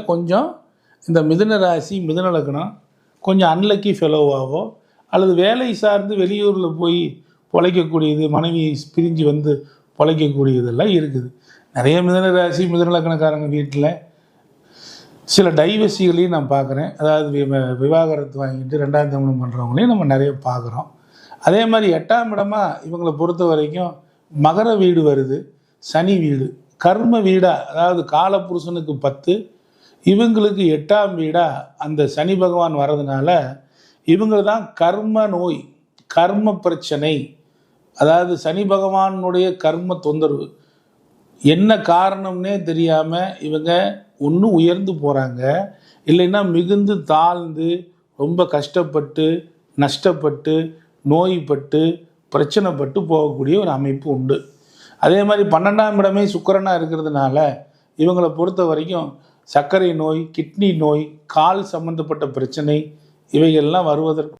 கொஞ்சம் இந்த மிதுன ராசி மிதுன லக்னம் கொஞ்சம் அன்லக்கி ஃபெலோவாகவோ அல்லது வேலை சார்ந்து வெளியூரில் போய் பொழைக்கக்கூடியது மனைவி பிரிஞ்சு வந்து பொழைக்கக்கூடியதெல்லாம் இருக்குது. நிறைய மிதுன ராசி மிதுன லக்னக்காரங்க வீட்டில் சில டைவர்சிகளையும் நான் பார்க்குறேன். அதாவது வி- விவாகரத்து வாங்கிட்டு ரெண்டாம் திருமணம் பண்ணுறவங்களையும் நம்ம நிறைய பார்க்குறோம். அதே மாதிரி எட்டாம் இடமா இவங்களை பொறுத்த வரைக்கும் மகர வீடு வருது சனி வீடு. கர்ம வீடாக அதாவது காலப்புருஷனுக்கு பத்து இவங்களுக்கு எட்டாம் வீடாக அந்த சனி பகவான் வர்றதுனால இவங்க தான் கர்ம நோய் கர்ம பிரச்சனை. அதாவது சனி பகவானுடைய கர்ம தொந்தரவு. என்ன காரணம்னே தெரியாமல் இவங்க ஒன்று உயர்ந்து போகிறாங்க இல்லைன்னா மிகுந்து தாழ்ந்து ரொம்ப கஷ்டப்பட்டு நஷ்டப்பட்டு நோய்பட்டு பிரச்சனைப்பட்டு போகக்கூடிய ஒரு அமைப்பு உண்டு. அதே மாதிரி பன்னெண்டாம் இடமே சுக்கரனாக இருக்கிறதுனால இவங்களை பொறுத்த வரைக்கும் சர்க்கரை நோய் கிட்னி நோய் கால் சம்பந்தப்பட்ட பிரச்சனை இவைகள்லாம் வருவதற்கு